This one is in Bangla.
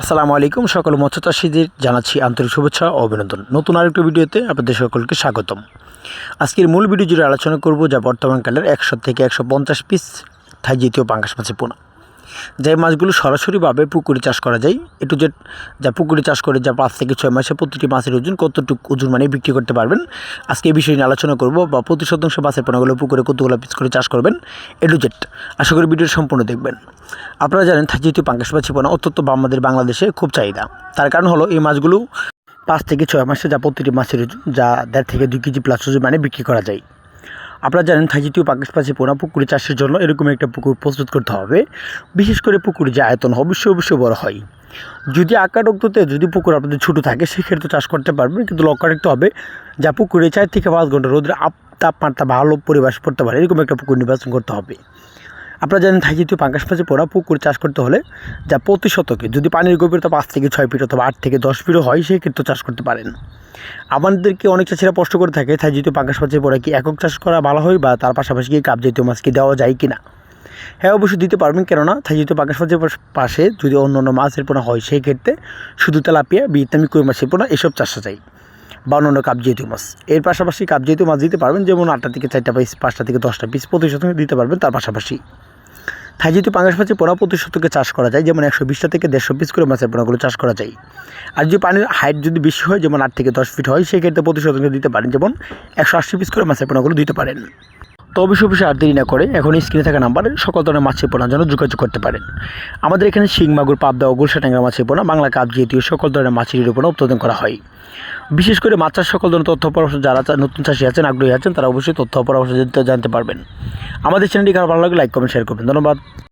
আসসালামু আলাইকুম, সকল মৎস্য চাষিদের জানাচ্ছি আন্তরিক শুভেচ্ছা ও অভিনন্দন। নতুন আরেকটি ভিডিওতে আপনাদের সকলকে স্বাগতম। আজকের মূল ভিডিও জুড়ে আলোচনা করব যা বর্তমানকালের একশো থেকে একশো পঞ্চাশ পিস থাই জাতীয় পাঙ্গাস মাছের পোনা। যে মাছগুলো সরাসরিভাবে পুকুরে চাষ করা যায় একটু যে যা পুকুরে চাষ করে যা পাঁচ থেকে ছয় মাসে প্রতিটি মাছের ওজন কতটুকু ওজন মানে বিক্রি করতে পারবেন। আজকে এই বিষয় নিয়ে আলোচনা করব বা প্রতি শতাংশ মাছের পোনাগুলো পুকুরে কতগুলো পিস করে চাষ করবেন এটু জেট আশা করি ভিডিওটি সম্পূর্ণ দেখবেন। আপনারা জানেন জাতীয় পাঙ্গাস মাছের পোনা অত্যন্ত আমাদের বাংলাদেশে খুব চাহিদা। তার কারণ হলো এই মাছগুলো পাঁচ থেকে ছয় মাসে যা প্রতিটি মাছের যা দেড় থেকে দুই কেজি প্লাস ওজন মানে বিক্রি করা যায়। আপনারা জানেন থাইজিতীয় পাকিস পাশে পোনা পুকুরে চাষের জন্য এরকম একটা পুকুর প্রস্তুত করতে হবে। বিশেষ করে পুকুর যে আয়তন অবশ্যই অবশ্যই বড় হয়। যদি আকার রক্ততে যদি পুকুর আপনাদের ছোটো থাকে, সেক্ষেত্রে চাষ করতে পারবেন, কিন্তু লক্ষ্য রাখতে হবে যা পুকুরে চার থেকে পাঁচ ঘণ্টা রোদের আপ তাপমাত্রা ভালো পরিবেশ পড়তে পারে, এরকম একটা পুকুর নির্বাচন করতে হবে। আপনারা জানেন থাইজিতীয় পাঙ্কাশ মাছে পড়া পুকুর চাষ করতে হলে যা প্রতি শতকে যদি পানির গভীরতা পাঁচ থেকে ছয় ফিট অথবা আট থেকে দশ ফিটও হয় সেই ক্ষেত্রে চাষ করতে পারেন। আমাদেরকে অনেক চাষিরা প্রশ্ন করে থাকে, থাই জাতীয় পাঙ্কাশ মাছের পরে কি একক চাষ করা ভালো হয় বা তার পাশাপাশি কি কাপ জাতীয় মাছ কি দেওয়া যায় কি না হ্যাঁ অবশ্যই দিতে পারবেন, কেননা থাই জাতীয় পাঙ্কাশ মাছের পাশে যদি অন্য অন্য মাছের পোনা হয় সেই ক্ষেত্রে শুধু তেলাপিয়া, ভিয়েতনামি কই মাছের পোনা এসব চাষা যায় বা অন্য কাপ জাতীয় মাছ। এর পাশাপাশি কাপ জাতীয় মাছ দিতে পারবেন, যেমন আটটা থেকে চারটা পিস, পাঁচটা থেকে দশটা পিস প্রতি শতকে দিতে পারবেন, তার পাশাপাশি। থাই যদি পাঙ্গাস মাছের পোনা প্রতি শতকে চাষ করা যায়, যেমন একশো বিশটা থেকে দেড়শো পিস করে মাছের পোনাগুলো চাষ করা যায়। আর যদি পানির হাইট যদি বেশি হয়, যেমন আট থেকে দশ ফিট হয় সেক্ষেত্রে প্রতিশতকে প্রতি শতকে দিতে পারেন, যেমন একশো আশি পিস করে মাছের পোনাগুলো দিতে পারেন। তো সে অফিসে আর দেরি না করে এখন স্ক্রিনে থাকা নাম্বারে সকল ধরনের মাছের পোনার জন্য যোগাযোগ করতে পারেন। আমাদের এখানে শিং, মাগুর, পাবদা ও ট্যাংরা মাছের পোনা বাংলা কাপ জাতীয় সকল ধরনের মাছের রোপণ উৎপাদন করা হয়। বিশেষ করে মাছ চাষ সকল ধরনের তথ্য পরামর্শ যারা নতুন চাষি আছেন, আগ্রহী আছেন, তারা অবশ্যই তথ্য পরামর্শ জানতে পারবেন। আমাদের চ্যানেলটি কারও ভালো লাগে লাইক কমেন্ট শেয়ার করবেন। ধন্যবাদ।